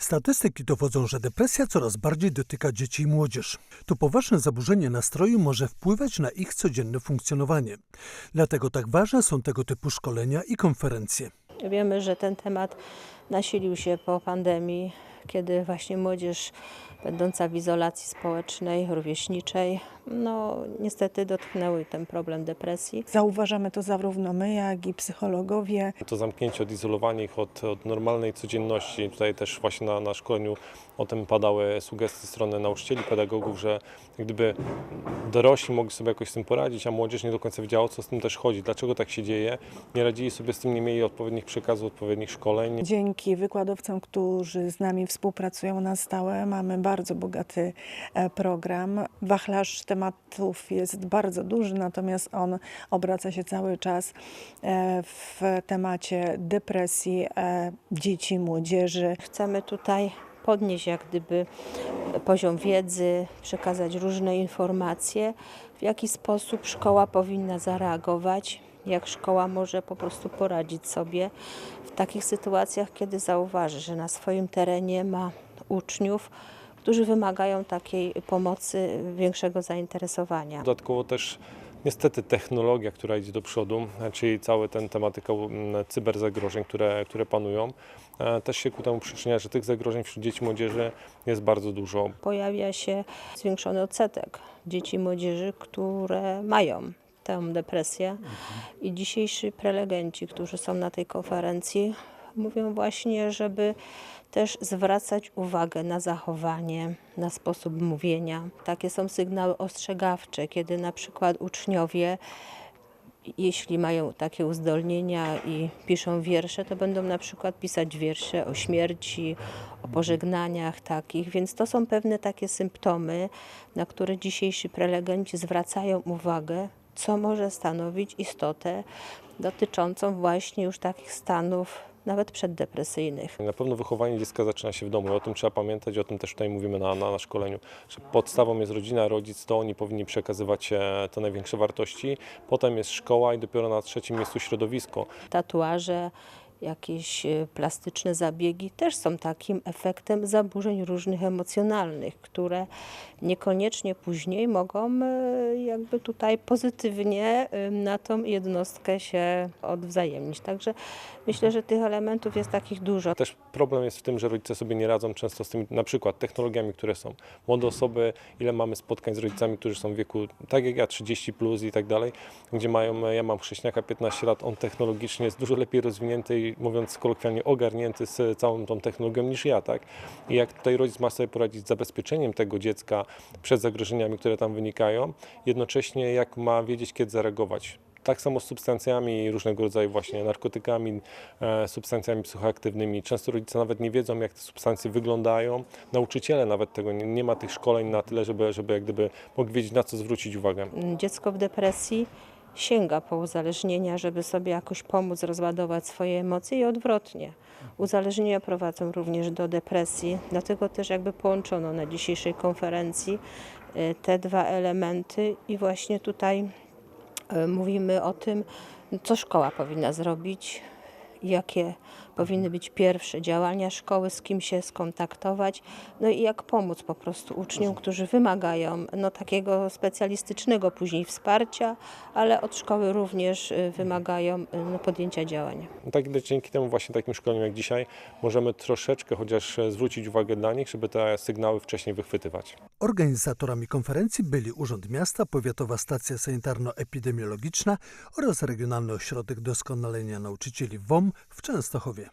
Statystyki dowodzą, że depresja coraz bardziej dotyka dzieci i młodzież. To poważne zaburzenie nastroju może wpływać na ich codzienne funkcjonowanie. Dlatego tak ważne są tego typu szkolenia i konferencje. Wiemy, że ten temat nasilił się po pandemii, kiedy właśnie młodzież będąca w izolacji społecznej, rówieśniczej, no niestety dotknęły ten problem depresji. Zauważamy to zarówno my, jak i psychologowie. To zamknięcie, odizolowanie ich od, od normalnej codzienności. Tutaj też właśnie na, na szkoleniu o tym padały sugestie strony nauczycieli, pedagogów, że gdyby dorośli mogli sobie jakoś z tym poradzić, a młodzież nie do końca wiedziała, o co z tym też chodzi, dlaczego tak się dzieje. Nie radzili sobie z tym, nie mieli odpowiednich przekazów, odpowiednich szkoleń. Dzięki wykładowcom, którzy z nami współpracują na stałe, mamy bardzo bogaty e, program. Wachlarz tematów jest bardzo duży, natomiast on obraca się cały czas e, w temacie depresji e, dzieci, młodzieży. Chcemy tutaj podnieść jak gdyby poziom wiedzy, przekazać różne informacje, w jaki sposób szkoła powinna zareagować, jak szkoła może po prostu poradzić sobie w takich sytuacjach, kiedy zauważy, że na swoim terenie ma uczniów, którzy wymagają takiej pomocy, większego zainteresowania. Dodatkowo też niestety technologia, która idzie do przodu, czyli cała ten tematyka mm, cyberzagrożeń, które, które panują, e, też się ku temu przyczynia, że tych zagrożeń wśród dzieci i młodzieży jest bardzo dużo. Pojawia się zwiększony odsetek dzieci i młodzieży, które mają tę depresję. I dzisiejsi prelegenci, którzy są na tej konferencji, mówią właśnie, żeby też zwracać uwagę na zachowanie, na sposób mówienia. Takie są sygnały ostrzegawcze, kiedy na przykład uczniowie, jeśli mają takie uzdolnienia i piszą wiersze, to będą na przykład pisać wiersze o śmierci, o pożegnaniach takich, więc to są pewne takie symptomy, na które dzisiejsi prelegenci zwracają uwagę, co może stanowić istotę dotyczącą właśnie już takich stanów nawet przeddepresyjnych. Na pewno wychowanie dziecka zaczyna się w domu i o tym trzeba pamiętać, o tym też tutaj mówimy na, na, na szkoleniu, że podstawą jest rodzina, rodzic, to oni powinni przekazywać e, te największe wartości, potem jest szkoła i dopiero na trzecim miejscu środowisko. Tatuaże, jakieś e, plastyczne zabiegi też są takim efektem zaburzeń różnych emocjonalnych, które niekoniecznie później mogą e, jakby tutaj pozytywnie e, na tą jednostkę się odwzajemnić. Także myślę, że tych elementów jest takich dużo. Też problem jest w tym, że rodzice sobie nie radzą często z tymi na przykład technologiami, które są. Młode osoby, ile mamy spotkań z rodzicami, którzy są w wieku, tak jak ja, 30 plus i tak dalej, gdzie mają, ja mam chrześniaka 15 lat, on technologicznie jest dużo lepiej rozwinięty mówiąc kolokwialnie ogarnięty z całą tą technologią niż ja, tak? I jak tutaj rodzic ma sobie poradzić z zabezpieczeniem tego dziecka przed zagrożeniami, które tam wynikają, jednocześnie jak ma wiedzieć, kiedy zareagować. Tak samo z substancjami różnego rodzaju właśnie narkotykami, e, substancjami psychoaktywnymi. Często rodzice nawet nie wiedzą, jak te substancje wyglądają. Nauczyciele nawet tego nie, nie ma tych szkoleń na tyle, żeby, żeby jak gdyby mogli wiedzieć, na co zwrócić uwagę. Dziecko w depresji sięga po uzależnienia, żeby sobie jakoś pomóc rozładować swoje emocje i odwrotnie. Uzależnienia prowadzą również do depresji, dlatego też jakby połączono na dzisiejszej konferencji e, te dwa elementy i właśnie tutaj e, mówimy o tym, co szkoła powinna zrobić, jakie powinny być pierwsze działania szkoły, z kim się skontaktować, no i jak pomóc po prostu uczniom, którzy wymagają no, takiego specjalistycznego później wsparcia, ale od szkoły również y, wymagają y, no, podjęcia działań. Tak, dzięki temu właśnie takim szkoleniom jak dzisiaj możemy troszeczkę chociaż e, zwrócić uwagę dla nich, żeby te sygnały wcześniej wychwytywać. Organizatorami konferencji byli Urząd Miasta, Powiatowa Stacja Sanitarno-Epidemiologiczna oraz Regionalny Ośrodek Doskonalenia Nauczycieli WOM w Częstochowie.